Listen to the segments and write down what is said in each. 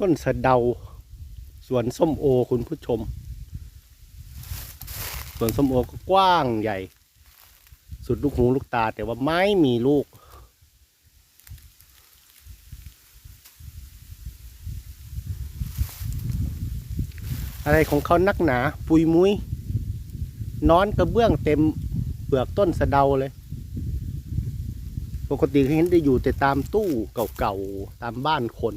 ต้นสะเดา สวนส้มโอคุณผู้ชม สวนส้มโอก็กว้างใหญ่ สุดลูกหูลูกตาแต่ว่าไม่มีลูก อะไรของเขานักหนา ปุยมุยนอนกระเบื้องเต็มเปลือกต้นสะเดาเลยปกติเห็นจะอยู่แต่ตามตู้เก่าๆ ตามบ้านคน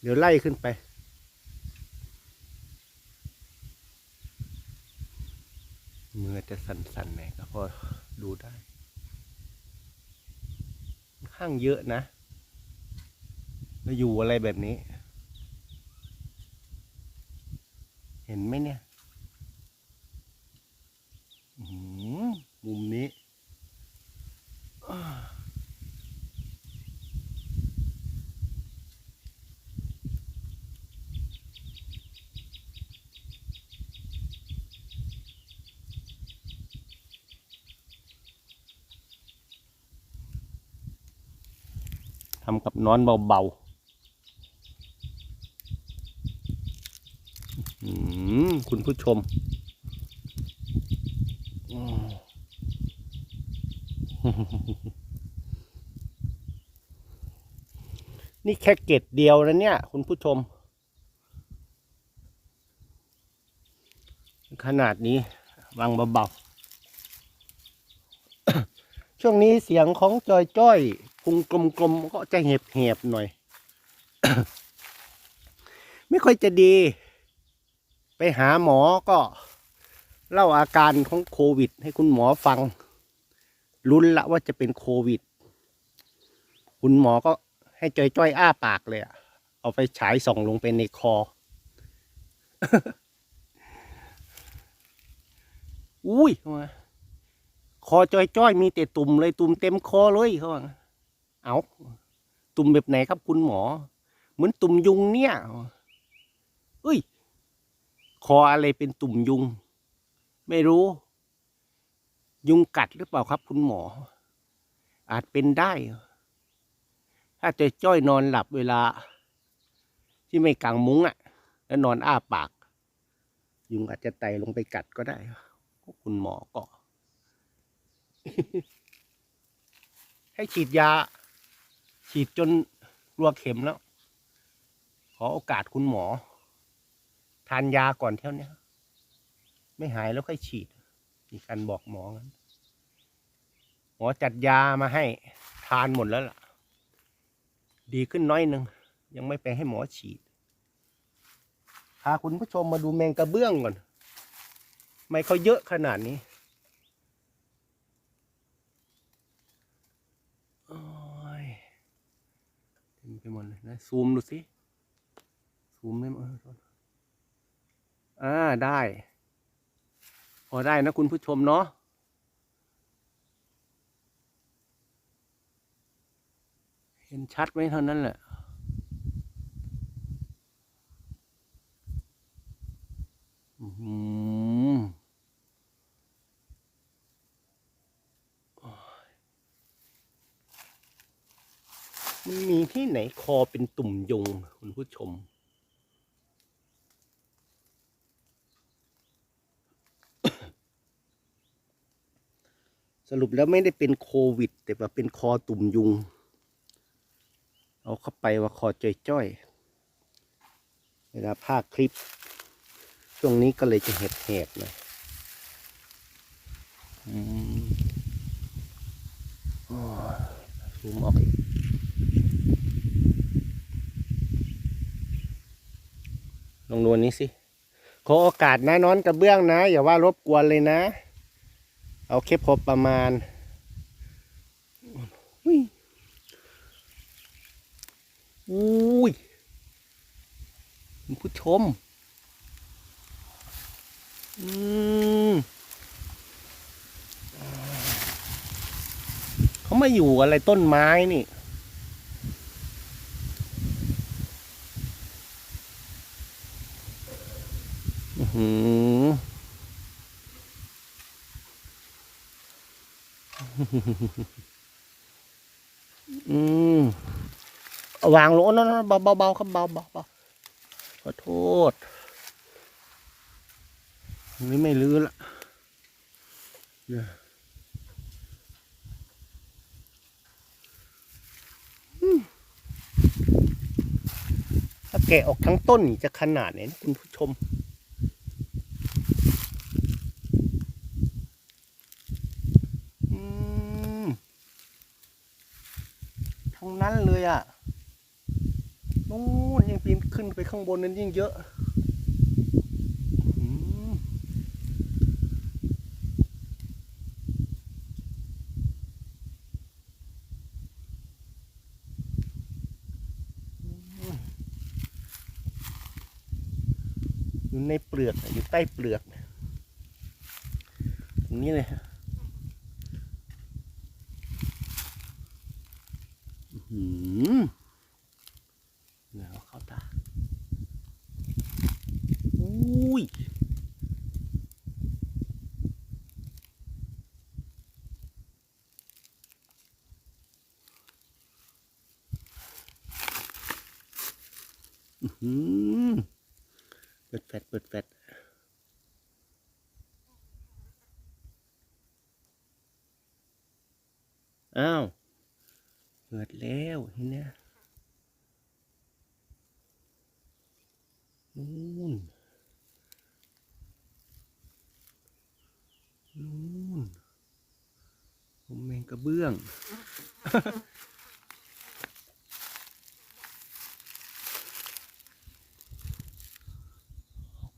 เดี๋ยวไล่ขึ้นไป มือจะสั่นๆหน่อยก็พอดูได้ ข้างเยอะนะแล้วอยู่อะไรแบบนี้ เห็นไหมเนี่ยมุมนี้ ทำกับนอนเบาๆคุณผู้ชม นี่แค่เกตเดียวนะเนี่ย คุณผู้ชม ขนาดนี้วางเบาๆ ช่วงนี้เสียงของจอยจ้อย พุงกลมๆก็จะเห็บๆหน่อย ไม่ค่อยจะดี ไปหาหมอก็เล่าอาการของโควิด ให้คุณหมอฟังลุ้นละว่าจะเป็นโควิด คุณหมอก็ให้จ้อยๆอ้าปากเลยอะเอาไปฉายส่องลงไปในคออุ้ยเขามาคอจอยจ้อยๆ มีแต่ตุ่มเลยตุ่มเต็มคอเลยเขาว่า เอาตุ่มแบบไหนครับคุณหมอ เหมือนตุ่มยุงเนี่ยเอ้ย คออะไรเป็นตุ่มยุง ไม่รู้ ยุงกัดหรือเปล่าครับ คุณหมอ อาจเป็นได้ ถ้าจะจ้อยนอนหลับเวลา ที่ไม่กางมุ้งอะ่ะ แล้วนอนอ้าปาก ยุงอาจจะไต่ลงไปกัดก็ได้ คุณหมอก็ให้ฉีดยา ฉีดจนรัวเข็มแล้ว ขอโอกาสคุณหมอ ทานยาก่อนเท่านี้ไม่หายแล้วค่อยฉีดมีการบอกหมองั้นหมอจัดยามาให้ทานหมดแล้วล่ะ ดีขึ้นน้อยหนึ่งยังไม่ไปให้หมอฉีดพาคุณผู้ชมมาดูแมงกระเบื้องก่อน ไม่เขาเยอะขนาดนี้โอ้ยเต็มไป หมดเลยนะซูมดูสิซูมได้ไหมอ่าได้พอได้นะคุณผู้ชมเนาะเห็นชัดไหมเท่านั้นแหละอื้อหือโอ้ย มันมีที่ไหนคอเป็นตุ่มยุงคุณผู้ชม สรุปแล้วไม่ได้เป็นโควิด แต่ว่าเป็นคอตุ่มยุง เอาเข้าไปว่าคอจ้อยๆ เวลาภาคคลิป ช่วงนี้ก็เลยจะเห็ดแหบๆหน่อยอืมอ้ยซูมออกอีก ลองดูนนี้สิ ขอโอกาสนะนอนกระเบื้องนะ อย่าว่ารบกวนเลยนะ เอาแค่พอประมาณอุ้ยอุ้ยผู้ชม อืมเขามาอยู่อะไรต้นไม้นี่ อ อื้อ หืออืมเอาวางลงนั่นเบาเบาครับเบาๆเบาขอโทษนนี้ไม่ลื้อละเนี่ยถ้าแกะออกทั้งต้นนี่จะขนาดไหนนะคุณผู้ชม อืม ทั้งนั้นเลยอะ นู่นยังปีนขึ้นไปข้างบนนั้นยิ่งเยอะอยู่ในเปลือกอยู่ใต้เปลือกตรงนี้เลยอืมเหนียวเข้าตา อุ้ยอื้อหือเปิดแฟดเปิดแฟดอ้าว เปิดแล้วเห็นไหมนู่นนู่นผมแมงก ระเบื้อง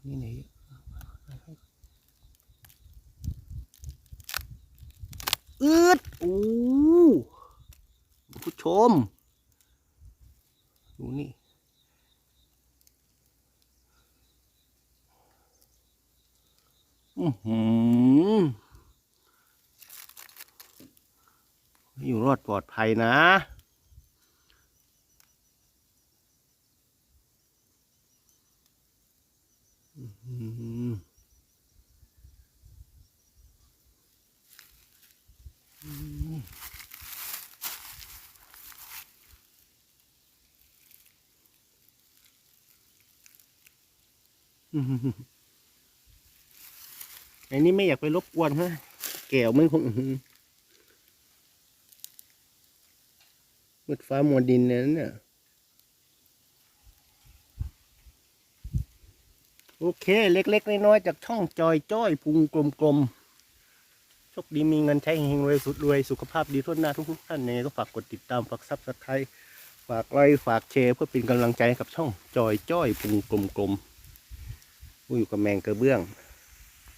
นี่ไหนอืดโอ้ผู้ชม ดูนี่อือหือ อยู่รอดปลอดภัยนะอืมอืมอืมอันนี้ไม่อยากไปรบกวนฮะแก้วมันคงอื้อหือ มืดฟ้ามัวดินเนี่ยเนี่ยโอเค เล็ก ๆ น้อยๆจากช่องจอยจ้อยพุงกลมๆโชคดีมีเงินใช้เฮงรวยสุดรวยสุขภาพดีทั่วหน้าทุกท่านยังไงก็ฝากกดติดตามฝากซับสไครต์ฝากไลค์ฝากแชร์เพื่อเป็นกำลังใจกับช่องจอยจ้อยพุงกลมๆอยู่กับแมงกระเบื้อง